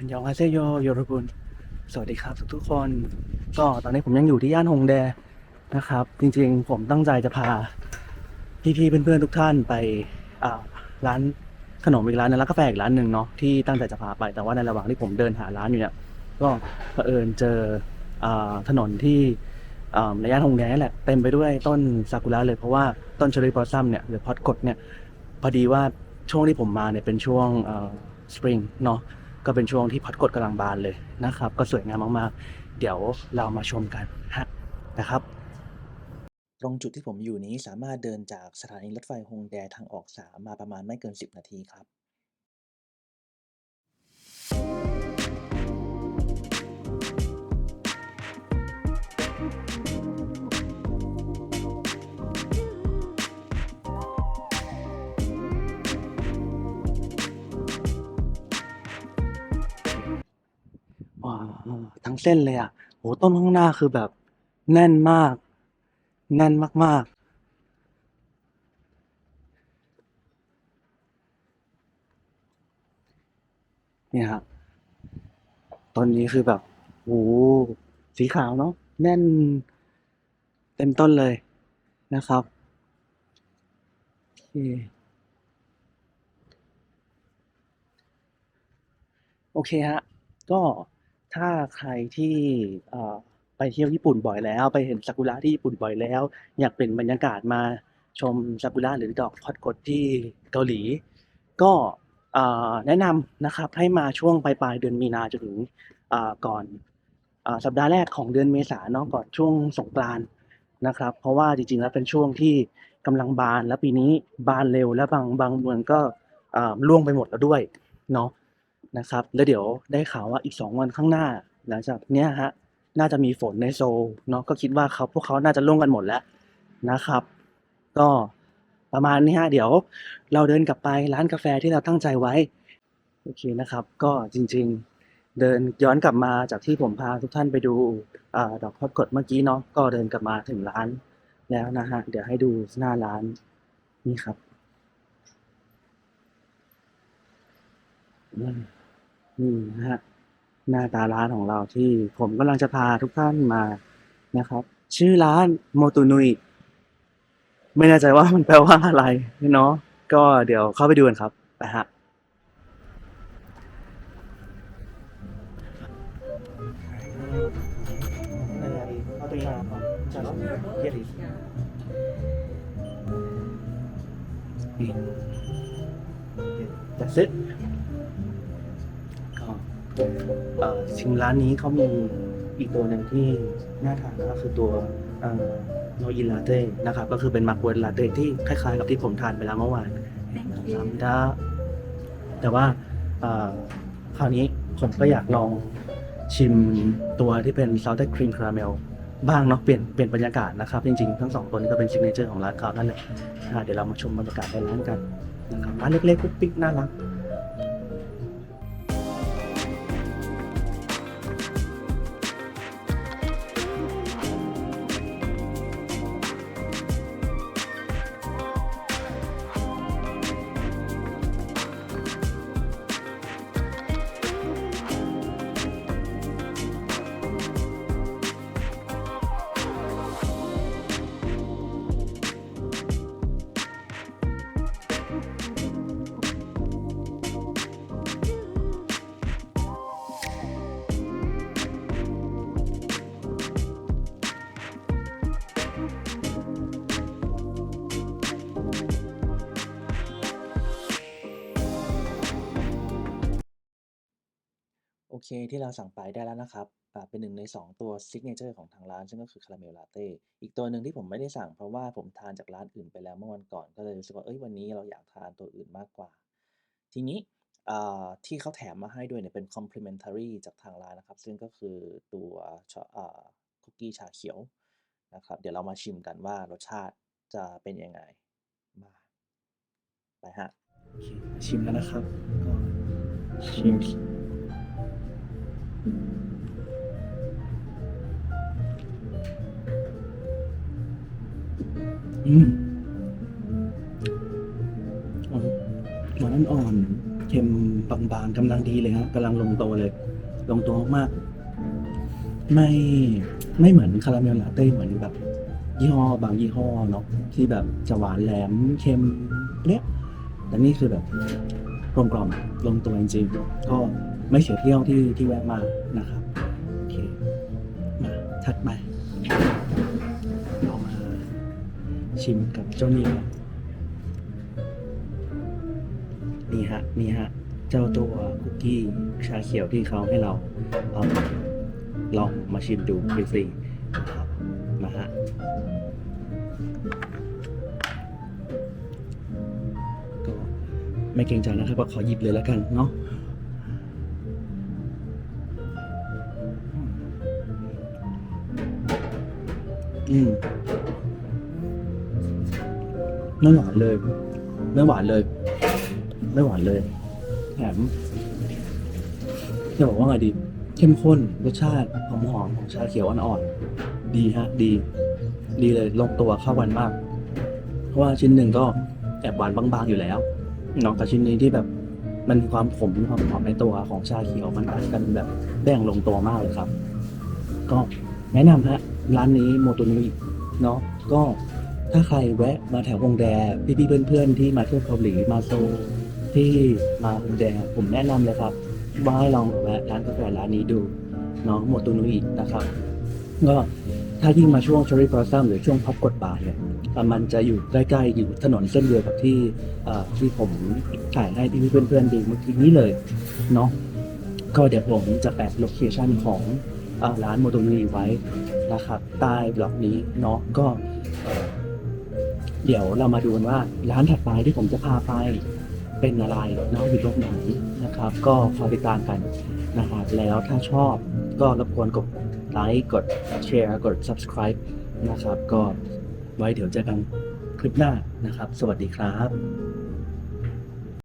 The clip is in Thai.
อันยองอาเซโยโยรุบุนสวัสดีครับทุกๆคน ก็ตอนนี้ผมยังอยู่ที่ย่านฮงแดนะครับ จริงๆ ผมตั้งใจจะพาพี่ๆเพื่อนๆทุกท่านไปร้านขนมอีกร้านนึงร้านกาแฟอีกร้านหนึ่งเนาะที่ตั้งใจจะพาไปแต่ว่าในระหว่างที่ผมเดินหาร้านอยู่เนี่ยก็เผอิญเจอถนนที่ในย่านฮงแดแหละเต็มไปด้วยต้นซากุระเลยเพราะว่าต้นเชอรี่บลอสซัมเนี่ยหรือพอดกดเนี่ยพอดีว่าช่วงที่ผมมาเนี่ยเป็นช่วงสปริงเนาะ ก็เป็นช่วงที่พัดกดกำลังบานเลยนะครับ ก็สวยงามมากๆ เดี๋ยวเรามาชมกันฮะนะครับ ตรงจุดที่ผมอยู่นี้สามารถเดินจากสถานีรถไฟฮงแดทางออกสามมาประมาณไม่เกิน 10 นาทีครับ ทั้งเส้นเลยอะโหต้นข้างหน้าคือแบบ แน่นมาก แน่นมาก ๆเนี่ยครับต้นนี้คือแบบโอ้โหสีขาวเนาะแน่น เต็มต้นเลยนะครับโอเคฮะก็ ถ้าใครที่เอ่อไปเที่ยวญี่ปุ่นบ่อยแล้ว ไปเห็นซากุระที่ญี่ปุ่นบ่อยแล้ว อยากเปลี่ยนบรรยากาศมาชมซากุระหรือดอกฮอตกดที่เกาหลี ก็เอ่อแนะนำนะครับให้มาช่วงปลายปลายเดือนมีนาจนถึงเอ่อก่อนเอ่อสัปดาห์แรกของเดือนเมษาเนาะก่อนช่วงสงกรานต์นะครับ เพราะว่าจริงๆแล้วเป็นช่วงที่กำลังบานและปีนี้บานเร็วและบางบางเมืองก็เอ่อร่วงไปหมดแล้วด้วยเนาะ นะครับ แล้วเดี๋ยวได้ข่าวว่าอีก 2 วันข้างหน้า หลังจากเนี้ยฮะน่าจะมีฝนในโซลเนาะก็คิดว่าเขาพวกเขาน่าจะลงกันหมดแล้วนะครับ ก็ประมาณนี้ฮะเดี๋ยวเราเดินกลับไปร้านกาแฟที่เราตั้งใจไว้โอเคนะครับ ก็จริง ๆ เดินย้อนกลับมาจากที่ผมพาทุกท่านไปดูอดอกพอดกดเมื่อกี้เนาะก็เดินกลับมาถึงร้านแล้วนะฮะเดี๋ยวให้ดูหน้าร้านนี่ครับ นี่นะฮะหน้าตาร้านของเราที่ผมกำลังจะพาทุกท่านมานะครับ ชื่อร้านโมตุนุยไม่แน่ใจว่ามันแปลว่าอะไรเนาะก็เดี๋ยวเข้าไปดูกันครับไปฮะแต่เซ็ตก็เอ่อ ชิมร้านนี้เขามีอีกตัวหนึ่งที่น่าทานก็คือตัวโนอินลาเต้นะครับ ก็คือเป็นมักเวิร์ดลาเต้ที่คล้ายๆกับที่ผมทานไปแล้วเมื่อวานสามดาแต่ว่าเอ่อคราวนี้ผมก็อยากลองชิมตัวที่เป็นซอสเต d ครีมคาราเมลบ้างเนาะเปลี่ยนเปลี่ยนบรรยากาศนะครับ จริงๆ ทั้งสองตัวนี้ก็เป็นซิกเนเจอร์ของร้านเขานั่นแหละอ่าเดี๋ยวเรามาชมบรรยากาศในร้านกันนะครับร้านเล็กๆปุ๊กปิ๊กน่ารัก ที่เราสั่งไปได้แล้วนะครับอ่าเป็นหนึ่งใน 2 ตัวซิกเนเจอร์ของทางร้าน ซึ่งก็คือคาราเมลลาเต้อีกตัวหนึ่งที่ผมไม่ได้สั่งเพราะว่าผมทานจากร้านอื่นไปแล้วเมื่อวันก่อน ก็เลยรู้สึกว่าเอ้ยวันนี้เราอยากทานตัวอื่นมากกว่า ทีนี้อ่าที่เขาแถมมาให้ด้วยเนี่ยเป็น complimentary จากทางร้านนะครับ ซึ่งก็คือตัวชออ่าคุกกี้ชาเขียวนะครับ เดี๋ยวเรามาชิมกันว่ารสชาติจะเป็นยังไงมาไปฮะโอเคชิมแล้วนะครับก็ชิม อืมหวานอ่อนๆเค็มบางๆกกำลังดีเลยฮะกำลังลงตัวเลย ลงตัวมากๆไม่ไม่เหมือนคาราเมลลาเต้เหมือนแบบ ยี่ห้อบางยี่ห้อเนาะที่แบบจะหวานแหลมเค็มเนี้ยแต่นี่คือแบบกลมกล่อมลงตัวจริงๆก็ ไม่เสียเที่ยวที่ที่แวะมานะครับโอเคมาถัดไปเรามาชิมกับเจ้านี่ครับนี่ฮะนี่ฮะเจ้าตัวคุกกี้ชาเขียวที่เขาให้เราเอาลองมาชิมดูฟรีๆนะครับมาฮะก็ไม่เกรงใจนะครับก็ขอหยิบเลยแล้วกันเนาะ อืมไม่หวานเลย ไม่หวานเลย ไม่หวานเลย แถมจะบอกว่าไงดี เข้มข้น รสชาติหอมหอมๆของชาเขียวอ่อนๆ ดีฮะ ดี ดีเลย ลงตัวเข้าวันมาก เพราะว่าชิ้นหนึ่งก็แอบหวานบางๆอยู่แล้วเนาะแต่ชิ้นนี้ที่แบบมันมีความขมมีความหอมในตัวของชาเขียวมันอัดกันแบบแบ่งลงตัวมากเลยครับ ก็แนะนำฮะ ร้านนี้โมโตนุยเนาะก็ถ้าใครแวะมาแถววงแดพี่ๆเพื่อนๆที่มาเที่ยวเกาหลีมาโซที่มาฮงแดผมแนะนำเลยครับว่าให้ลองแวะร้านกาแฟร้านนี้ดูเนาะโมโตนุยนะครับก็ถ้ายิ่งมาช่วง Cherry Blossom หรือช่วงพับกดบาทเนี่ยมันจะอยู่ใกล้ๆอยู่ถนนเส้นเดียวกับที่ที่ผมถ่ายให้พี่ๆเพื่อนๆดูเมื่อกี้นี้เลยเนาะก็เดี๋ยวผมจะแปะโลเคชันของร้านโมโตนุยไว้ นะครับใต้บล็อกนี้เนาะก็ เดี๋ยวเรามาดูกันว่าร้านถัดไปที่ผมจะพาไปเป็นอะไรเนาะอยู่ตรงไหนนะครับ ก็คอยติดตามกันนะครับแล้วถ้าชอบก็รบกวนกดไลค์กดแชร์กด subscribe นะครับ ก็ไว้เดี๋ยวเจอกันคลิปหน้านะครับ สวัสดีครับ